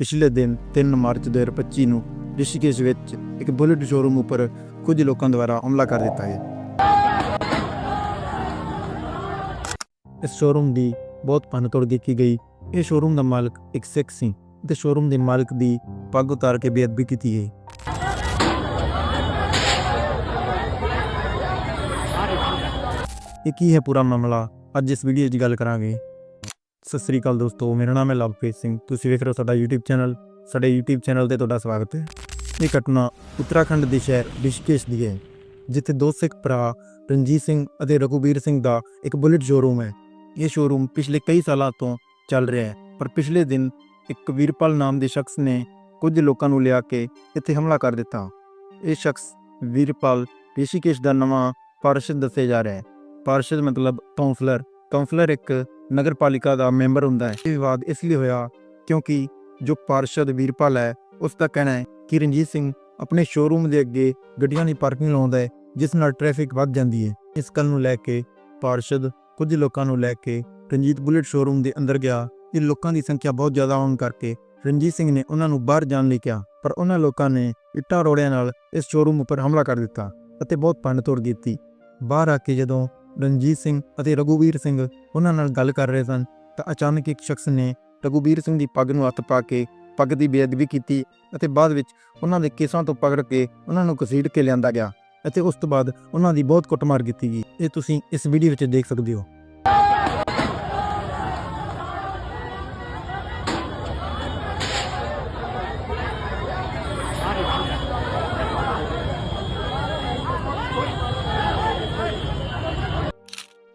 ਪਿਛਲੇ ਦਿਨ 3 ਮਾਰਚ 2025 ਨੂੰ ਰਿਸ਼ੀਕੇਸ਼ ਵਿੱਚ ਇੱਕ ਬੁਲਟ ਸ਼ੋਰੂਮ ਉੱਪਰ ਕੁਝ ਲੋਕਾਂ ਦੁਆਰਾ ਹਮਲਾ ਕਰ ਦਿੱਤਾ ਹੈ ਇਸ ਸ਼ੋਰੂਮ ਦੀ ਬਹੁਤ ਭੰਨਤੋੜ ਕੀਤੀ ਗਈ। ਇਹ ਸ਼ੋਰੂਮ ਦਾ ਮਾਲਕ ਇੱਕ ਸਿੱਖ ਸੀ ਤੇ ਸ਼ੋਰੂਮ ਦੇ ਮਾਲਕ ਦੀ ਪੱਗ ਉਤਾਰ ਕੇ ਬੇਅਦਬੀ ਕੀਤੀ ਗਈ। ਇਹ ਕੀ ਹੈ ਪੂਰਾ ਮਾਮਲਾ? ਅੱਜ ਇਸ ਵੀਡੀਓ 'ਚ ਗੱਲ ਕਰਾਂਗੇ। ਸਤਿ ਸ੍ਰੀ ਅਕਾਲ ਦੋਸਤੋ, ਮੇਰਾ ਨਾਮ ਹੈ ਲਵਪ੍ਰੀਤ ਸਿੰਘ। ਤੁਸੀਂ ਵੇਖ ਰਹੇ ਹੋ ਸਾਡਾ YouTube ਚੈਨਲ ਸਾਡੇ YouTube ਚੈਨਲ ਤੇ ਤੁਹਾਡਾ ਸਵਾਗਤ ਹੈ। ਇਹ ਘਟਨਾ ਉੱਤਰਾਖੰਡ ਦੇ ਸ਼ਹਿਰ ਰਿਸ਼ੀਕੇਸ਼ ਦੀ ਹੈ, ਜਿੱਥੇ ਦੋ ਸਿੱਖ ਭਰਾ, ਰਣਜੀਤ ਸਿੰਘ ਅਤੇ ਰਘੁਬੀਰ ਸਿੰਘ ਦਾ ਇੱਕ ਬੁਲਟ ਸ਼ੋਰੂਮ ਹੈ। ਇਹ ਸ਼ੋਰੂਮ ਪਿਛਲੇ ਕਈ ਸਾਲਾਂ ਤੋਂ ਚੱਲ ਰਿਹਾ ਹੈ, ਪਰ ਪਿਛਲੇ ਦਿਨ ਇੱਕ ਵੀਰਪਾਲ ਨਾਮ ਦੇ ਸ਼ਖਸ ਨੇ ਕੁਝ ਲੋਕਾਂ ਨੂੰ ਲਿਆ ਕੇ ਇੱਥੇ ਹਮਲਾ ਕਰ ਦਿੱਤਾ। ਇਹ ਸ਼ਖਸ ਵੀਰਪਾਲ ਰਿਸ਼ੀਕੇਸ਼ ਦਾ ਨਵਾਂ ਪਾਰਸ਼ਦ ਦੱਸਿਆ ਜਾ ਰਿਹਾ ਹੈ। ਪਾਰਸ਼ਦ ਮਤਲਬ ਕਾਉਂਸਲਰ ਕਾਉਂਸਲਰ ਇੱਕ ਨਗਰਪਾਲਿਕਾ ਦਾ ਮੈਂਬਰ ਹੁੰਦਾ ਹੈ। ਇਹ ਵਿਵਾਦ ਇਸ ਲਈ ਹੋਇਆ ਕਿਉਂਕਿ ਜੋ ਪਾਰਸ਼ਦ ਵੀਰਪਾਲ ਹੈ, ਉਸ ਦਾ ਕਹਿਣਾ ਹੈ ਕਿ ਰਣਜੀਤ ਸਿੰਘ ਆਪਣੇ ਸ਼ੋਰੂਮ ਦੇ ਅੱਗੇ ਗੱਡੀਆਂ ਦੀ ਪਾਰਕਿੰਗ ਲਾਉਂਦਾ ਹੈ, ਜਿਸ ਨਾਲ ਟ੍ਰੈਫਿਕ ਵੱਧ ਜਾਂਦੀ ਹੈ। ਇਸ ਗੱਲ ਨੂੰ ਲੈ ਕੇ ਪਾਰਸ਼ਦ ਕੁਝ ਲੋਕਾਂ ਨੂੰ ਲੈ ਕੇ ਰਣਜੀਤ ਬੁਲਟ ਸ਼ੋਰੂਮ ਦੇ ਅੰਦਰ ਗਿਆ। ਇਹ ਲੋਕਾਂ ਦੀ ਸੰਖਿਆ ਬਹੁਤ ਜ਼ਿਆਦਾ ਹੋਣ ਕਰਕੇ ਰਣਜੀਤ ਸਿੰਘ ਨੇ ਉਹਨਾਂ ਨੂੰ ਬਾਹਰ ਜਾਣ ਲਈ ਕਿਹਾ, ਪਰ ਉਹਨਾਂ ਲੋਕਾਂ ਨੇ ਇੱਟਾਂ ਰੋੜਿਆਂ ਨਾਲ ਇਸ ਸ਼ੋਰੂਮ ਉੱਪਰ ਹਮਲਾ ਕਰ ਦਿੱਤਾ ਅਤੇ ਬਹੁਤ ਭੰਨਤੋੜ ਕੀਤੀ। ਬਾਹਰ ਆ ਕੇ ਜਦੋਂ ਰਣਜੀਤ ਸਿੰਘ ਅਤੇ ਰਘੂਵੀਰ ਸਿੰਘ ਉਹਨਾਂ ਨਾਲ ਗੱਲ ਕਰ ਰਹੇ ਸਨ, ਤਾਂ ਅਚਾਨਕ ਇੱਕ ਸ਼ਖਸ ਨੇ ਰਘੁਵੀਰ ਸਿੰਘ ਦੀ ਪੱਗ ਨੂੰ ਹੱਥ ਪਾ ਕੇ ਪੱਗ ਦੀ ਬੇਅਦਬੀ ਕੀਤੀ ਅਤੇ ਬਾਅਦ ਵਿੱਚ ਉਹਨਾਂ ਦੇ ਕੇਸਾਂ ਤੋਂ ਪਕੜ ਕੇ ਉਹਨਾਂ ਨੂੰ ਘਸੀਟ ਕੇ ਲਿਆਂਦਾ ਗਿਆ ਅਤੇ ਉਸ ਤੋਂ ਬਾਅਦ ਉਹਨਾਂ ਦੀ ਬਹੁਤ ਕੁੱਟਮਾਰ ਕੀਤੀ ਗਈ। ਇਹ ਤੁਸੀਂ ਇਸ ਵੀਡੀਓ ਵਿੱਚ ਦੇਖ ਸਕਦੇ ਹੋ।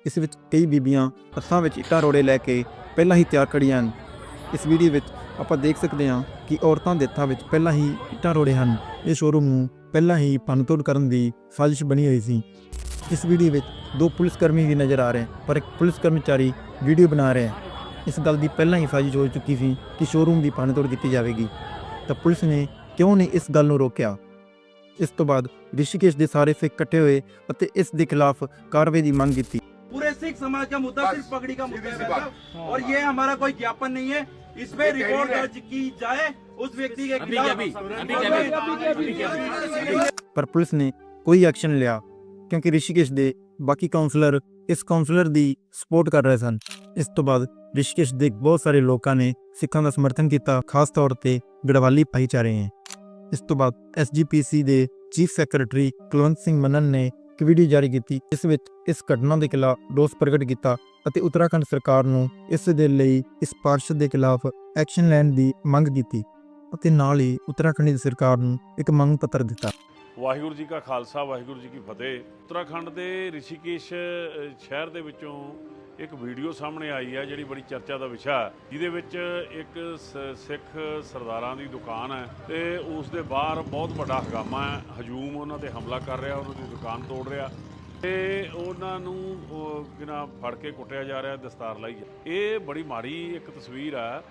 ਇਸ ਵਿੱਚ ਕਈ ਬੀਬੀਆਂ ਹੱਥਾਂ ਵਿੱਚ ਇੱਟਾਂ ਰੋੜੇ ਲੈ ਕੇ ਪਹਿਲਾਂ ਹੀ ਤਿਆਰ ਖੜੀਆਂ ਹਨ। ਇਸ ਵੀਡੀਓ ਵਿੱਚ ਆਪਾਂ ਦੇਖ ਸਕਦੇ ਹਾਂ ਕਿ ਔਰਤਾਂ ਦੇ ਹੱਥਾਂ ਵਿੱਚ ਪਹਿਲਾਂ ਹੀ ਇੱਟਾਂ ਰੋੜੇ ਹਨ। ਇਹ ਸ਼ੋਰੂਮ ਨੂੰ ਪਹਿਲਾਂ ਹੀ ਭੰਨਤੋੜ ਕਰਨ ਦੀ ਸਾਜ਼ਿਸ਼ ਬਣੀ ਹੋਈ ਸੀ। ਇਸ ਵੀਡੀਓ ਵਿੱਚ ਦੋ ਪੁਲਿਸ ਕਰਮੀ ਵੀ ਨਜ਼ਰ ਆ ਰਹੇ ਪਰ ਇੱਕ ਪੁਲਿਸ ਕਰਮਚਾਰੀ ਵੀਡੀਓ ਬਣਾ ਰਿਹਾ ਹੈ। ਇਸ ਗੱਲ ਦੀ ਪਹਿਲਾਂ ਹੀ ਸਾਜ਼ਿਸ਼ ਹੋ ਚੁੱਕੀ ਸੀ ਕਿ ਸ਼ੋਰੂਮ ਦੀ ਭੰਨਤੋੜ ਕੀਤੀ ਜਾਵੇਗੀ। ਤਾਂ ਪੁਲਿਸ ਨੇ ਕਿਉਂ ਨਹੀਂ ਇਸ ਗੱਲ ਨੂੰ ਰੋਕਿਆ? ਇਸ ਤੋਂ ਬਾਅਦ ਰਿਸ਼ੀਕੇਸ਼ ਦੇ ਸਾਰੇ ਸਿੱਖ ਇਕੱਠੇ ਹੋਏ ਅਤੇ ਇਸ ਦੇ ਖਿਲਾਫ ਕਾਰਵਾਈ ਦੀ ਮੰਗ ਕੀਤੀ। सिख समाज का मुद्दा बस, सिर्फ पगड़ी का मुद्दा सीधी सी है साहब। और ये हमारा कोई ज्ञापन नहीं है इस पे ये रिपोर्ट कह रही है। दर्ज की जाए उस व्यक्ति के अभी खिलाफ अभी, अभी अभी, अभी अभी। ਪਰ ਪੁਲਿਸ ਨੇ ਕੋਈ ਐਕਸ਼ਨ ਲਿਆ ਕਿਉਂਕਿ ਰਿਸ਼ੀਕੇਸ਼ ਦੇ ਬਾਕੀ ਕਾਉਂਸਲਰ ਇਸ ਕਾਉਂਸਲਰ ਦੀ ਸਪੋਰਟ ਕਰ ਰਹੇ ਸਨ ਇਸ ਤੋਂ ਬਾਅਦ ਰਿਸ਼ੀਕੇਸ਼ ਦੇ ਬਹੁਤ ਸਾਰੇ ਲੋਕਾਂ ਨੇ ਸਿੱਖਾਂ ਦਾ ਸਮਰਥਨ ਕੀਤਾ ਖਾਸ ਤੌਰ ਤੇ ਗੜਵਾਲੀ ਭਾਈਚਾਰੇ ਨੇ ਇਸ ਤੋਂ ਬਾਅਦ ਐਸਜੀਪੀਸੀ ਦੇ ਚੀਫ ਸੈਕਟਰੀ ਕੁਲਵੰਤ ਸਿੰਘ ਮੰਨਨ ਨੇ ਇੱਕ ਵੀਡੀਓ ਜਾਰੀ ਕੀਤੀ ਇਸ ਵਿੱਚ ਇਸ ਘਟਨਾ ਦੇ ਖਿਲਾਫ ਰੋਸ ਪ੍ਰਗਟ ਕੀਤਾ ਅਤੇ ਉੱਤਰਾਖੰਡ ਸਰਕਾਰ ਨੂੰ ਇਸ ਦੇ ਲਈ ਇਸ ਪਾਰਸ਼ਦ ਦੇ ਖਿਲਾਫ ਐਕਸ਼ਨ ਲੈਣ ਦੀ ਮੰਗ ਕੀਤੀ ਅਤੇ ਨਾਲ ਹੀ ਉੱਤਰਾਖੰਡ ਦੀ ਸਰਕਾਰ ਨੂੰ ਇੱਕ ਮੰਗ ਪੱਤਰ ਦਿੱਤਾ। ਵਾਹਿਗੁਰੂ ਜੀ ਕਾ ਖਾਲਸਾ, ਵਾਹਿਗੁਰੂ ਜੀ ਕੀ ਫਤਿਹ। ਉੱਤਰਾਖੰਡ ਦੇ ਰਿਸ਼ੀਕੇਸ਼ ਸ਼ਹਿਰ ਦੇ ਵਿੱਚੋਂ ਇੱਕ ਵੀਡੀਓ ਸਾਹਮਣੇ ਆਈ ਹੈ ਜਿਹੜੀ ਬੜੀ ਚਰਚਾ ਦਾ ਵਿਸ਼ਾ ਹੈ, ਜਿਹਦੇ ਵਿੱਚ ਇੱਕ ਸ- ਸਿੱਖ ਸਰਦਾਰਾਂ ਦੀ ਦੁਕਾਨ ਹੈ ਤੇ ਉਸ ਦੇ ਬਾਹਰ ਬਹੁਤ ਵੱਡਾ ਹਗਾਮਾ ਹੈ। ਹਜੂਮ ਉਹਨਾਂ ਤੇ ਹਮਲਾ ਕਰ ਰਿਹਾ, ਉਹਨਾਂ ਦੀ ਦੁਕਾਨ ਤੋੜ ਰਿਹਾ ਤੇ ਉਹਨਾਂ ਨੂੰ ਉਹ ਕਿਨਾ ਫੜ ਕੇ ਕੁੱਟਿਆ ਜਾ ਰਿਹਾ, ਦਸਤਾਰ ਲਾਈ ਜਾ। ਇਹ ਬੜੀ ਮਾੜੀ ਇੱਕ ਤਸਵੀਰ ਹੈ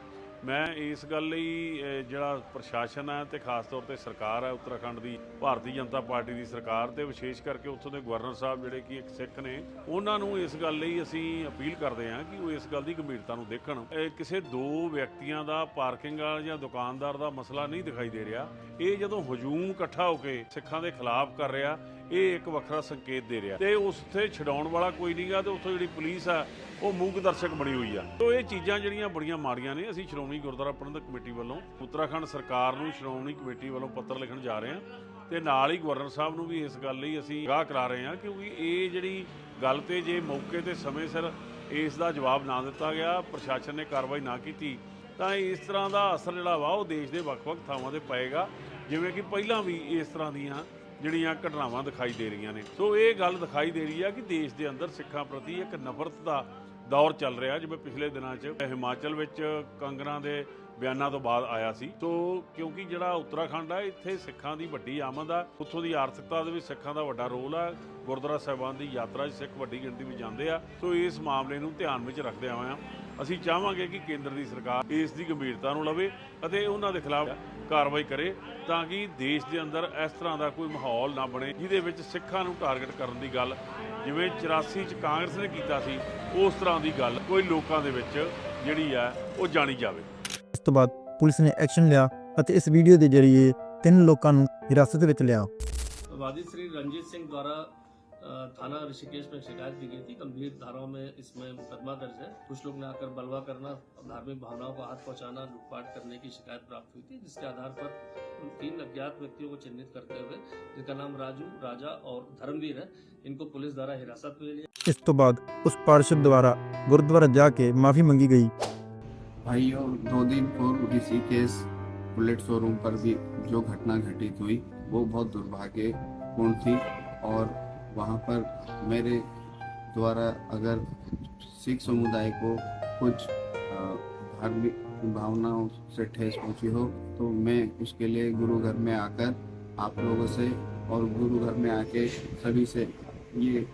ਮੈਂ ਇਸ ਗੱਲ ਲਈ ਜਿਹੜਾ ਪ੍ਰਸ਼ਾਸਨ ਹੈ ਤੇ ਖਾਸ ਤੌਰ ਤੇ ਸਰਕਾਰ ਹੈ ਉੱਤਰਾਖੰਡ ਦੀ, ਭਾਰਤੀ ਜਨਤਾ ਪਾਰਟੀ ਦੀ ਸਰਕਾਰ ਤੇ ਵਿਸ਼ੇਸ਼ ਕਰਕੇ ਉੱਥੋਂ ਦੇ ਗਵਰਨਰ ਸਾਹਿਬ ਜਿਹੜੇ ਕਿ ਇੱਕ ਸਿੱਖ ਨੇ, ਉਹਨਾਂ ਨੂੰ ਇਸ ਗੱਲ ਲਈ ਅਸੀਂ ਅਪੀਲ ਕਰਦੇ ਹਾਂ ਕਿ ਉਹ ਇਸ ਗੱਲ ਦੀ ਗੰਭੀਰਤਾ ਨੂੰ ਦੇਖਣ। ਕਿਸੇ ਦੋ ਵਿਅਕਤੀਆਂ ਦਾ ਪਾਰਕਿੰਗ ਵਾਲਾ ਜਾਂ ਦੁਕਾਨਦਾਰ ਦਾ ਮਸਲਾ ਨਹੀਂ ਦਿਖਾਈ ਦੇ ਰਿਹਾ। ਇਹ ਜਦੋਂ ਹਜੂਮ ਇਕੱਠਾ ਹੋ ਕੇ ਸਿੱਖਾਂ ਦੇ ਖਿਲਾਫ ਕਰ ਰਿਹਾ ਇਹ ਇੱਕ ਵੱਖਰਾ ਸੰਕੇਤ ਦੇ ਰਿਹਾ। ਤੇ ਉਸ ਛਡਾਉਣ ਵਾਲਾ ਕੋਈ ਨਹੀਂਗਾ ਤੇ ਉੱਥੋਂ ਜਿਹੜੀ ਪੁਲਿਸ ਆ, ਉਹ ਮੂਕ ਦਰਸ਼ਕ ਬਣੀ ਹੋਈ ਆ। ਤੋ ਇਹ ਚੀਜ਼ਾਂ ਜਿਹੜੀਆਂ ਬੜੀਆਂ ਮਾੜੀਆਂ ਨੇ, ਅਸੀਂ ਸ਼੍ਰੋਮਣੀ ਗੁਰਦੁਆਰਾ ਪ੍ਰਬੰਧਕ ਕਮੇਟੀ ਵੱਲੋਂ ਉੱਤਰਾਖੰਡ ਸਰਕਾਰ ਨੂੰ, ਸ਼੍ਰੋਮਣੀ ਕਮੇਟੀ ਵੱਲੋਂ ਪੱਤਰ ਲਿਖਣ ਜਾ ਰਹੇ ਹਾਂ। ਤੇ ਨਾਲ ਹੀ ਗਵਰਨਰ ਸਾਹਿਬ ਨੂੰ ਵੀ ਇਸ ਗੱਲ ਲਈ ਅਸੀਂ ਗਾਹ ਕਰਾ ਰਹੇ ਹਾਂ, ਕਿਉਂਕਿ ਇਹ ਜਿਹੜੀ ਗੱਲ ਤੇ ਜੇ ਮੌਕੇ ਤੇ ਸਮੇਂ ਸਿਰ ਇਸ ਦਾ ਜਵਾਬ ਨਾ ਦਿੱਤਾ ਗਿਆ, ਪ੍ਰਸ਼ਾਸਨ ਨੇ ਕਾਰਵਾਈ ਨਾ ਕੀਤੀ, ਤਾਂ ਇਸ ਤਰ੍ਹਾਂ ਦਾ ਅਸਰ ਜਿਹੜਾ ਵਾ, ਉਹ ਦੇਸ਼ ਦੇ ਵੱਖ-ਵੱਖ ਥਾਵਾਂ ਤੇ ਪਏਗਾ। ਜਿਵੇਂ ਕਿ ਪਹਿਲਾਂ ਵੀ ਇਸ ਤਰ੍ਹਾਂ ਦੀਆਂ ਜਿਹੜੀਆਂ ਘਟਨਾਵਾਂ ਦਿਖਾਈ ਦੇ ਰਹੀਆਂ ਨੇ। ਸੋ ਇਹ ਗੱਲ ਦਿਖਾਈ ਦੇ ਰਹੀ ਆ ਕਿ ਦੇਸ਼ ਦੇ ਅੰਦਰ ਸਿੱਖਾਂ ਪ੍ਰਤੀ ਇੱਕ ਨਫ਼ਰਤ ਦਾ ਦੌਰ ਚੱਲ ਰਿਹਾ, ਜਿਵੇਂ ਪਿਛਲੇ ਦਿਨਾਂ 'ਚ ਹਿਮਾਚਲ ਵਿੱਚ ਕੰਗਰਾਂ ਦੇ ਬਿਆਨਾਂ ਤੋਂ ਬਾਅਦ ਆਇਆ ਸੀ। ਸੋ ਕਿਉਂਕਿ ਜਿਹੜਾ ਉੱਤਰਾਖੰਡ ਆ, ਇੱਥੇ ਸਿੱਖਾਂ ਦੀ ਵੱਡੀ ਆਮਦ ਆ, ਉੱਥੋਂ ਦੀ ਆਰਥਿਕਤਾ ਦੇ ਵਿੱਚ ਸਿੱਖਾਂ ਦਾ ਵੱਡਾ ਰੋਲ ਆ, ਗੁਰਦੁਆਰਾ ਸਾਹਿਬਾਨ ਦੀ ਯਾਤਰਾ 'ਚ ਸਿੱਖ ਵੱਡੀ ਗਿਣਤੀ ਵਿੱਚ ਜਾਂਦੇ ਆ। ਸੋ ਇਸ ਮਾਮਲੇ ਨੂੰ ਧਿਆਨ ਵਿੱਚ ਰੱਖਦੇ ਹੋਇਆ ਅਸੀਂ ਚਾਹਾਂਗੇ ਕਿ ਕੇਂਦਰ ਦੀ ਸਰਕਾਰ ਇਸ ਦੀ ਗੰਭੀਰਤਾ ਨੂੰ ਲਵੇ ਅਤੇ ਉਹਨਾਂ ਦੇ ਖਿਲਾਫ ਕਾਰਵਾਈ ਕਰੇ ਤਾਂ ਕਿ ਦੇਸ਼ ਦੇ ਅੰਦਰ ਇਸ ਤਰ੍ਹਾਂ ਦਾ ਕੋਈ ਮਾਹੌਲ ਨਾ ਬਣੇ ਜਿਹਦੇ ਵਿੱਚ ਸਿੱਖਾਂ ਨੂੰ ਟਾਰਗੇਟ ਕਰਨ ਦੀ ਗੱਲ ਜਿਵੇਂ 84 ਚ ਕਾਂਗਰਸ ਨੇ ਕੀਤਾ ਸੀ ਉਸ ਤਰ੍ਹਾਂ ਦੀ ਗੱਲ ਕੋਈ ਲੋਕਾਂ ਦੇ ਵਿੱਚ ਜਿਹੜੀ ਆ ਉਹ ਜਾਣੀ ਜਾਵੇ। ਇਸ ਤੋਂ ਬਾਅਦ ਪੁਲਿਸ ਨੇ ਐਕਸ਼ਨ ਲਿਆ ਅਤੇ ਇਸ ਵੀਡੀਓ ਦੇ ਜ਼ਰੀਏ ਤਿੰਨ ਲੋਕਾਂ ਨੂੰ ਹਿਰਾਸਤ ਵਿੱਚ ਲਿਆ। ਵਾਦੀ ਸ੍ਰੀ ਰਣਜੀਤ ਸਿੰਘ ਦੁਆਰਾ थाना ऋषिकेश में शिकायत दी गई थी। गंभीर धाराओं में इसमें मुकदमा दर्ज है। कुछ लोग ने आकर बलवा करना धार्मिक भावनाओं को हाथ पहुंचाना लूटपाट करने की शिकायत प्राप्त हुई थी जिसके आधार पर तीन अज्ञात व्यक्तियों को चिन्हित करते हुए जिनका नाम राजू राजा और धर्मवीर है इनको पुलिस द्वारा हिरासत में लिया। इस तो बाद उस पार्षद द्वारा गुरुद्वारा जाके माफ़ी मांगी गई। भाइयों दो दिन पूर्व किसी केस बुलेट शोरूम पर भी जो घटना घटित हुई वो बहुत दुर्भाग्यपूर्ण थी और वहाँ पर मेरे द्वारा अगर सिख समुदाय को कुछ धार्मिक भावनाओं से ठेस पहुँची हो तो मैं उसके लिए गुरु घर में आकर आप लोगों से और गुरु घर में आके सभी से ये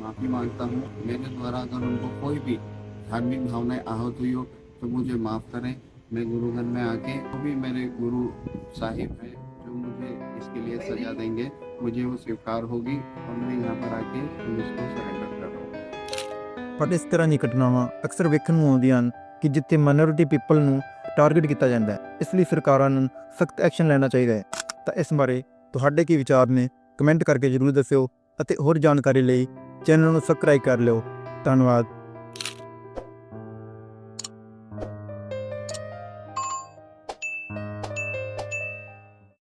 माफ़ी माँगता हूँ। मेरे द्वारा अगर उनको कोई भी धार्मिक भावनाएँ आहत हुई हो तो मुझे माफ़ करें। मैं गुरु घर में आके वो भी मेरे गुरु साहिब हैं, जो मुझे इसके लिए सजा देंगे। मुझे वो स्वीकार होगी और मैं यहाँ पर आके पुलिस को सरेंडर कर रहा हूँ ਪਰ ਇਸ ਤਰ੍ਹਾਂ ਦੀਆਂ ਘਟਨਾਵਾਂ ਅਕਸਰ ਵੇਖਣ ਨੂੰ ਆਉਂਦੀਆਂ ਹਨ ਕਿ ਜਿੱਥੇ ਮਾਈਨੋਰਿਟੀ ਪੀਪਲ ਨੂੰ ਟਾਰਗੇਟ ਕੀਤਾ ਜਾਂਦਾ ਹੈ ਇਸ ਲਈ ਸਰਕਾਰਾਂ ਨੂੰ ਸਖਤ ਐਕਸ਼ਨ ਲੈਣਾ ਚਾਹੀਦਾ ਹੈ ਤਾਂ ਇਸ ਬਾਰੇ ਤੁਹਾਡੇ ਕੀ ਵਿਚਾਰ ਨੇ ਕਮੈਂਟ ਕਰਕੇ ਜਰੂਰ ਦੱਸਿਓ ਅਤੇ ਹੋਰ ਜਾਣਕਾਰੀ ਲਈ ਚੈਨਲ ਨੂੰ ਸਬਸਕ੍ਰਾਈਬ ਕਰ ਲਿਓ ਧੰਨਵਾਦ